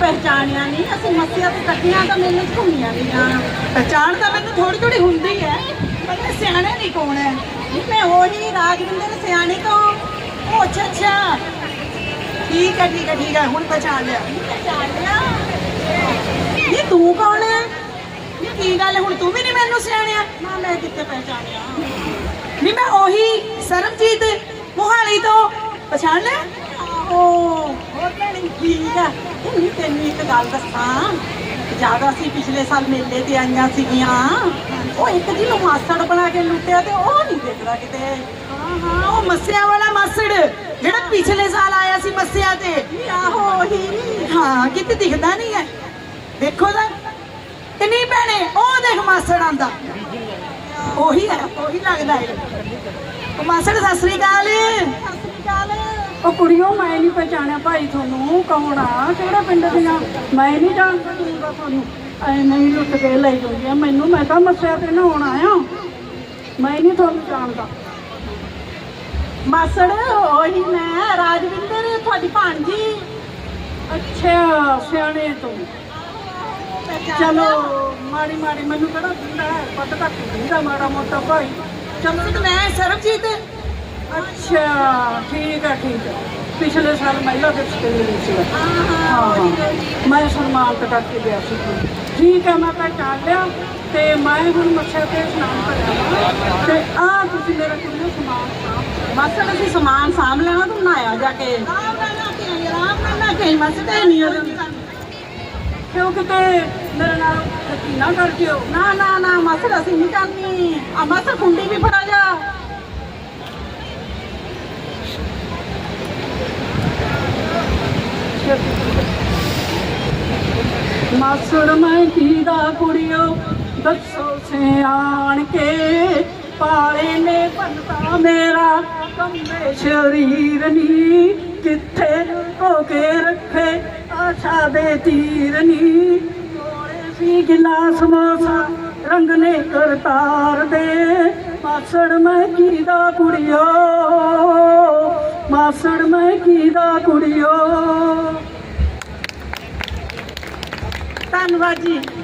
ਪਹਿਚਾਣਿਆ ਨਹੀਂ। ਅਸੀਂ ਮੱਸਿਆ ਤੇ ਕੱਟੀਆਂ ਤਾਂ ਮੇਲੇ ਘੁੰਮੀਆਂ ਨਹੀਂ ਆ ਪਹਿਚਾਣ ਤਾਂ ਮੈਨੂੰ ਥੋੜੀ ਥੋੜੀ ਹੁੰਦੀ ਹੈ, ਪਰ ਇਹ ਸਿਆਣੇ ਨਹੀਂ ਕੌਣ ਹੈ? ਨਹੀਂ, ਮੈਂ ਉਹੀ ਰਾਜਵਿੰਦਰ ਸਿਆਣੇ ਤੋਂ ਉਹ ਅੱਛਾ ਅੱਛਾ। ਠੀਕ ਹੈ ਠੀਕ ਹੈ ਠੀਕ ਹੈ, ਹੁਣ ਪਛਾਣ ਲਿਆ। ਪਛਾਣ ਲਿਆ? ਇਹ ਤੂੰ ਕੌਣ ਹੈ? ਇਹ ਕੀ ਗੱਲ ਹੁਣ ਤੂੰ ਵੀ ਨਹੀਂ ਮੈਨੂੰ ਸਿਆਣਿਆ। ਨਾ, ਮੈਂ ਕਿੱਥੇ ਪਹਿਚਾਣਿਆ? ਨਹੀਂ, ਮੈਂ ਉਹੀ ਸਰਬਜੀਤ ਮੋਹਾਲੀ ਤੋਂ। ਪਛਾਣ ਲਿਆ? ਆਹੋ ਹੋਰ ਭੈਣੀ ਠੀਕ ਆ ਇਹ ਨਹੀਂ ਤੈਨੂੰ ਇੱਕ ਗੱਲ ਦੱਸਾਂ। ਜ਼ਿਆਦਾ ਅਸੀਂ ਪਿਛਲੇ ਸਾਲ ਮੇਲੇ ਤੇ ਆਈਆਂ ਸੀਗੀਆਂ ਉਹ ਇੱਕ ਜੀ ਨੂੰ ਮਾਸੜ ਬਣਾ ਕੇ ਲੁੱਟਿਆ ਤੇ ਉਹ ਨਹੀਂ ਦੇਖਦਾ ਕਿਤੇ। ਹਾਂ ਹਾਂ ਉਹ ਮੱਸਿਆ ਵਾਲਾ ਮਾਸੜ ਜਿਹੜਾ ਪਿਛਲੇ ਸਾਲ ਆਇਆ ਸੀ ਮੱਸਿਆ ਤੇ। ਆਹੋ ਉਹੀ। ਹਾਂ ਕਿਤੇ ਦਿਖਦਾ ਨਹੀਂ ਹੈ। ਦੇਖੋ ਤਾਂ। ਤੇ ਨਹੀਂ ਭੈਣੇ ਉਹ ਦੇਖ ਮਾਸੜ ਆਂਦਾ ਉਹੀ ਹੈ ਉਹੀ ਲੱਗਦਾ ਹੈ। ਉਹ ਮਾਸੜ ਸਤਿ ਸ੍ਰੀ ਅਕਾਲ। ਸਤਿ ਸ੍ਰੀ ਅਕਾਲ। ਉਹ ਕੁੜੀਓ ਮੈਂ ਨਹੀਂ ਪਛਾਣਿਆ ਭਾਈ ਤੁਹਾਨੂੰ ਕੌਣ ਆ? ਕਿਹੜੇ ਪਿੰਡ ਦੀਆਂ ਮੈਂ ਨਹੀਂ ਜਾਣਦਾ ਦੂੰਗਾ ਤੁਹਾਨੂੰ ਐ ਨਹੀਂ ਲੁੱਟ ਕੇ ਲੈ ਜਾਂਦੀ ਆ ਮੈਨੂੰ। ਮੈਂ ਤਾਂ ਮੱਸਿਆ ਤੇ ਨਹਾਉਣ ਆਇਆ। ਮੈਂ ਨਹੀਂ ਤੁਹਾਨੂੰ ਜਾਣਦਾ। ਮਾਸੜ ਉਹੀ ਮੈਂ ਰਾਜਵਿੰਦਰ ਤੁਹਾਡੀ ਭਾਣਜੀ ਅੱਛਾ ਸਿਆਣੇ ਤੋਂ। ਚਲੋ ਮਾੜੀ ਮਾੜੀ ਮੈਨੂੰ ਕਿਹੜਾ ਦਿੰਦਾ ਪਤਾ ਘੱਟ ਦਿੰਦਾ ਮਾੜਾ ਮੋਟਾ ਭਾਈ। ਚਲੋ ਤੇ ਮੈਂ ਸਰਬਜੀਤ ਅੱਛਾ ਠੀਕ ਹੈ ਠੀਕ ਹੈ ਪਿਛਲੇ ਸਾਲ ਮਹਿਲਾ ਦਿਵਸ ਤੇ ਮਿਲੀ ਸੀ ਹਾਂ ਹਾਂ ਹਾਂ। ਮੈਂ ਸਨਮਾਨ ਕਰਕੇ ਗਿਆ ਸੀ। ਠੀਕ ਹੈ ਮੈਂ ਪਹਿਚਾਣ ਲਿਆ ਤੇ ਮੈਂ ਹੁਣ ਮੱਛਾ ਤੇ ਇਸ਼ਨਾਨ ਕਰਿਆ ਵਾ। ਤੇ ਆ ਤੁਸੀਂ ਮੇਰਾ ਕਿੰਨਾ ਸਮਾਨ ਮਾਸੜ ਅਸੀਂ ਸਮਾਨ ਸਾਂਭ ਲੈਣਾ ਤੂੰ ਨਹਾਇਆ ਜਾ ਕੇ। ਆਰਾਮ ਨਾਲ ਨਾ ਕੇ ਆਰਾਮ ਨਾਲ ਨਾ ਕੇ ਮਾਸੜ ਤੇ ਨਹੀਂ ਮੇਰੇ ਨਾਲ ਨਾ ਕਰ ਜਿਓ ਨਾ ਨਾ ਨਾ ਮਾਸੜ ਅਸੀਂ ਨਹੀਂ ਕਰਨੀ। ਆ ਮਾਸੜ ਕੁੰਡੀ ਵੀ ਫੜਾ ਜਾ ਮਾਸੜ ਮੈਂ ਕੀ ਦਾ ਕੁੜਿਓ, ਦੱਸੋ ਸਿਆਣ ਕੇ। ਪਾਲੇ ਨੇ ਬੰਤਾ ਮੇਰਾ ਕੰਮੇ ਸ਼ਰੀਰ ਨੀ। ਕਿੱਥੇ ਕੋ ਕੇ ਰੱਖੇ ਆਸ਼ਾ ਦੇ ਤੀਰ ਨੀ। ਕੋਲੇ ਸੀ ਗਿਲਾਸ ਮੋਸਾ, ਰੰਗ ਨੇ ਕਰਤਾਰ ਦੇ। ਮਾਸੜ ਮੈਂ ਕੀ ਦਾ ਕੁੜਿਓ, ਮਾਸੜ ਮੈਂ ਕੀ ਦਾ ਕੁੜਿਓ ਧੰਨਵਾਦ ਜੀ।